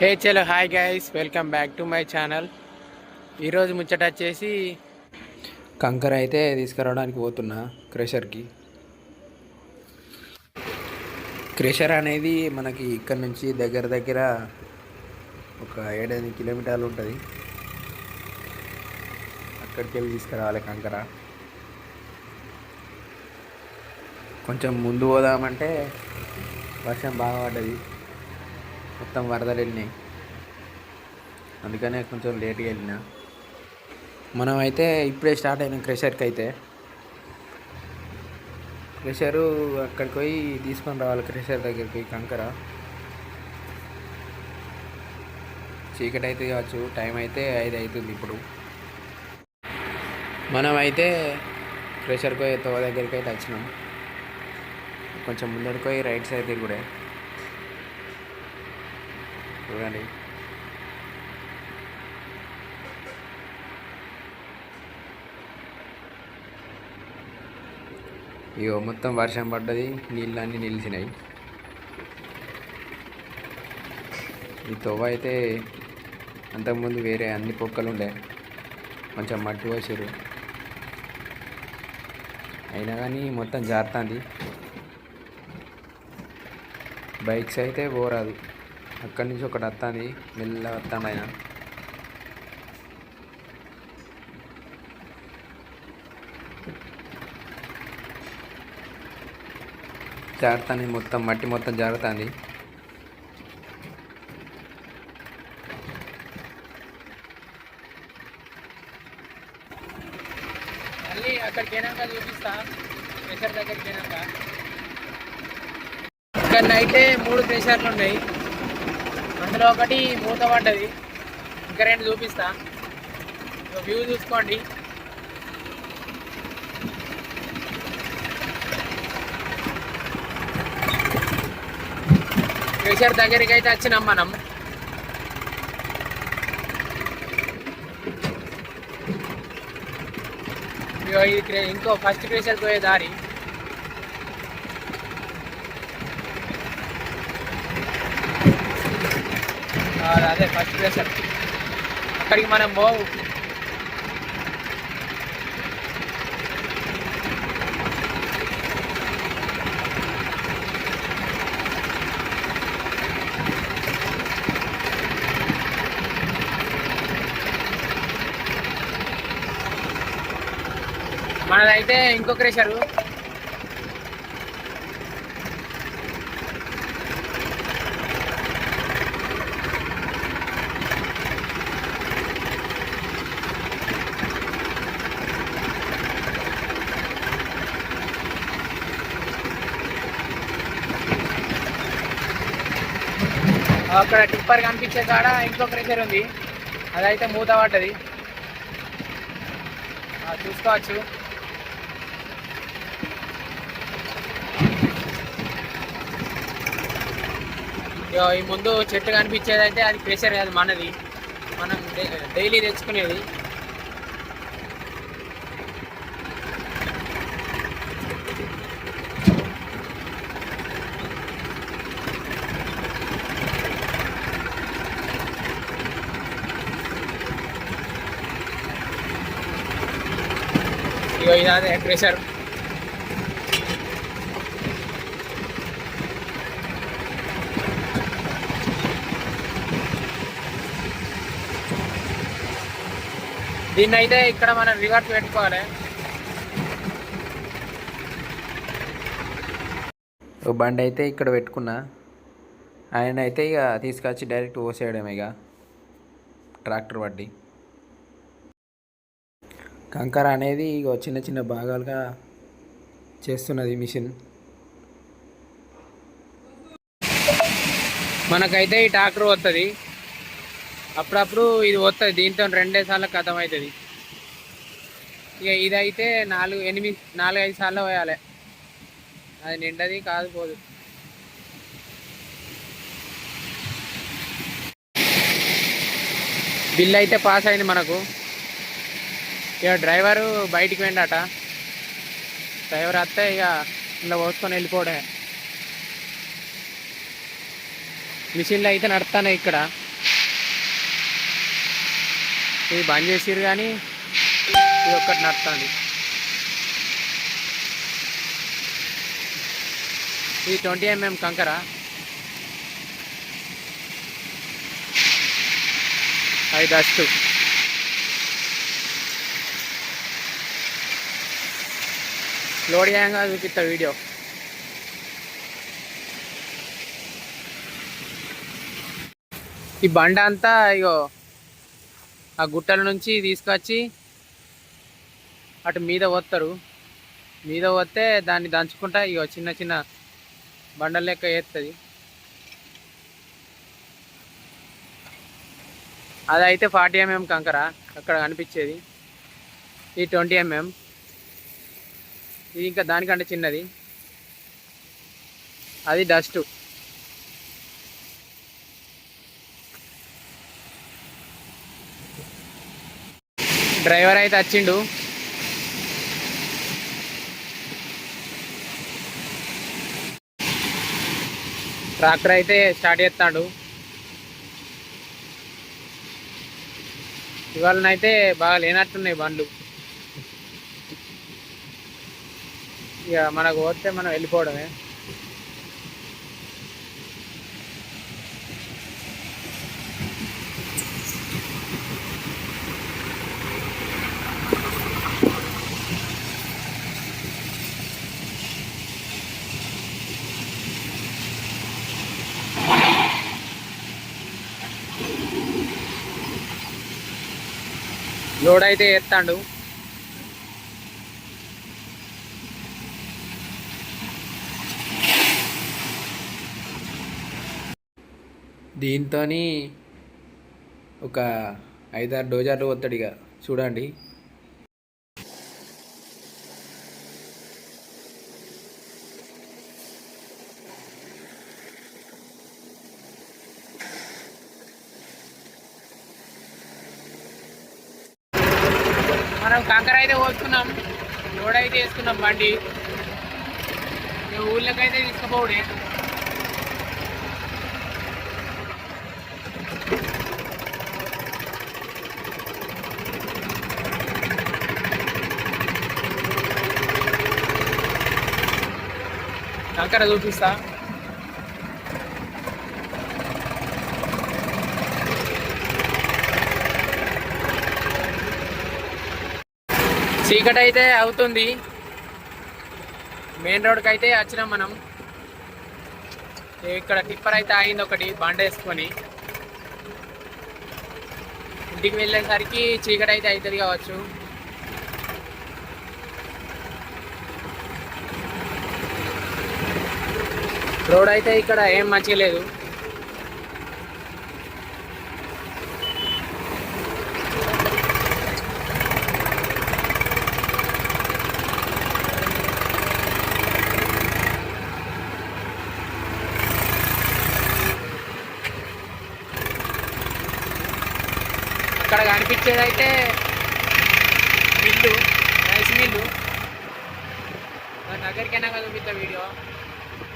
హే చలో hi guys welcome back to my channel. ఈరోజు ముచ్చట వచ్చేసి కంకర అయితే తీసుకురావడానికి పోతున్నా క్రెషర్కి. క్రెషర్ అనేది మనకి ఇక్కడ నుంచి దగ్గర దగ్గర ఒక ఏడెనిమిది కిలోమీటర్లు ఉంటుంది. అక్కడికి వెళ్ళి తీసుకురావాలి కంకర. కొంచెం ముందు పోదామంటే వర్షం బాగా పడ్డది. మొత్తం వరదలు వెళ్ళినాయి. అందుకనే కొంచెం లేట్గా వెళ్ళిన. మనం అయితే ఇప్పుడే స్టార్ట్ అయినాం క్రెషర్కి అయితే. క్రెషరు అక్కడికి పోయి తీసుకొని రావాలి క్రెషర్ దగ్గరికి పోయి కంకర. చీకటి అయితే కావచ్చు టైం అయితే ఐదు అవుతుంది ఇప్పుడు. మనం అయితే క్రెషర్కి పోయి తోవ దగ్గరికి అయితే వచ్చినాం. కొంచెం ముందరికి పోయి రైట్ సైడ్ కూడా. చూడండి. ఇగో మొత్తం వర్షం పడ్డది నీళ్ళు అన్నీ నిలిచినాయి. ఈ తొవ్వ అయితే అంతకుముందు వేరే అన్ని పొక్కలు ఉండే కొంచెం మట్టి పోసారు అయినా కానీ మొత్తం జారుతుంది. బైక్స్ అయితే పోరాదు. అక్కడి నుంచి ఒకటి వస్తుంది మెల్లగా వస్తాడు ఆయన జారుతుంది మొత్తం మట్టి మొత్తం జారుతుంది మళ్ళీ అక్కడికి అయినాక చూపిస్తా. ప్రెషర్ దగ్గరికి అయితే మూడు ప్రెషర్లు ఉన్నాయి. అందులో ఒకటి మూత పడ్డది ఇంకా రెండు చూపిస్తా. వ్యూ చూసుకోండి. ప్రెషర్ దగ్గరికి అయితే వచ్చినాం మనం. ఇది ఇంకో ఫస్ట్ ప్రెషర్ పోయే దారి. అదే ఫస్ట్ ప్లేస్ అక్కడికి మనం పోవు. మనదైతే ఇంకో క్రెషరు అక్కడ టిప్పర్ కనిపించే కాడ ఇంకో ప్రెషర్ ఉంది. అదైతే మూత పడ్డది. చూసుకోవచ్చు. ఈ ముందు చెట్టు కనిపించేది అయితే అది ప్రెషర్ కాదు మనది. మనం డైలీ తెచ్చుకునేది. ఇగో ఇది అదే దీన్ని అయితే ఇక్కడ మనం రివర్స్ పెట్టుకోవాలి. ఓ బండి అయితే ఇక్కడ పెట్టుకున్నా. ఆయన అయితే ఇక తీసుకొచ్చి డైరెక్ట్ పోసేయడమే ఇక. ట్రాక్టర్ వడ్డీ. కంకర అనేది ఇగో చిన్న చిన్న భాగాలుగా చేస్తున్నది మిషన్. మనకైతే ఈ ట్రాక్టర్ వస్తుంది అప్పుడప్పుడు ఇది వస్తుంది దీంతో రెండే సార్లు కథం అవుతుంది ఇక ఇదైతే నాలుగు ఎనిమిది నాలుగు ఐదు సార్లు పోయాలి. అది నిండది కాదు పోదు. బిల్ అయితే పాస్ అయింది మనకు. ఇక డ్రైవరు బయటికి వెళ్ళాట డ్రైవర్ వస్తే ఇక ఇలా పోసుకొని వెళ్ళిపోవడమే. మిషన్లు అయితే నడుస్తున్నాయి ఇక్కడ. ఇది బంద్ చేసిరు కానీ ఇది ఒక్కటి నడుస్తుంది ఇది ట్వంటీ ఎంఎం కంకర. అది డస్ట్. లోడ్ చేయంగా చూపిస్తా వీడియో. ఈ బండ అంతా ఇగో ఆ గుట్టల నుంచి తీసుకొచ్చి అటు మీద వస్తారు మీద పోతే దాన్ని దంచుకుంటా ఇగో చిన్న చిన్న బండల లెక్క వేస్తుంది అదైతే ఫార్టీ ఎంఎం కంకర అక్కడ కనిపించేది. ఈ ట్వంటీ ఎంఎం ఇది ఇంకా దానికంటే చిన్నది. అది డస్ట్ డ్రైవర్ అయితే వచ్చిండు. ట్రాక్టర్ అయితే స్టార్ట్ చేస్తాడు. ఇవాళనైతే బాగా లేనట్టున్నాయి బండ్లు. ఇక మనకు వస్తే మనం వెళ్ళిపోవడమే. లోడ్ అయితే ఎత్తాడు. దీంతో ఒక ఐదారు డోజర్లు వస్తాడు ఇక. చూడండి. మనం కంకర అయితే కోసుకున్నాం లోడ్ అయితే వేసుకున్నాం బండి. ఊళ్ళకైతే తీసుకుపోవడే. కంకర చూపిస్తా చీకటి అయితే అవుతుంది. మెయిన్ రోడ్కి అయితే వచ్చినాం మనం. ఇక్కడ టిప్పర్ అయితే ఆగింది ఒకటి బండ వేసుకొని. ఇంటికి వెళ్ళేసరికి చీకటి అయితే అవుతుంది కావచ్చు. రోడ్ అయితే ఇక్కడ ఏం మంచిగా లేదు. అక్కడ కనిపించేది అయితే మిల్లు రైస్ మిల్లు. మన దగ్గరికైనా కదా మిగతా వీడియో.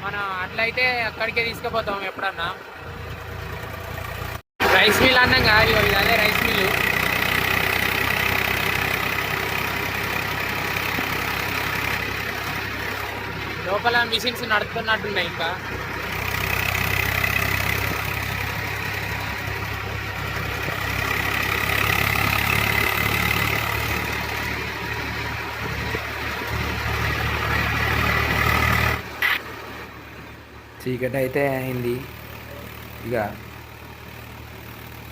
మనం అట్లయితే అక్కడికే తీసుకుపోతాం ఎప్పుడన్నా. రైస్ మిల్ అన్నాం కాదు ఇది అదే రైస్ మిల్లు. లోపల మిషన్స్ నడుస్తున్నట్టున్నాయి ఇంకా. చీకటి అయితే అయింది. ఇక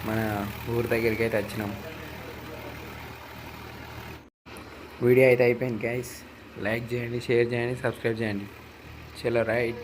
మన ఊరి దగ్గరికి అయితే వచ్చినాం. వీడియో అయితే అయిపోయింది గైస్ లైక్ చేయండి షేర్ చేయండి సబ్స్క్రైబ్ చేయండి. చలో రైట్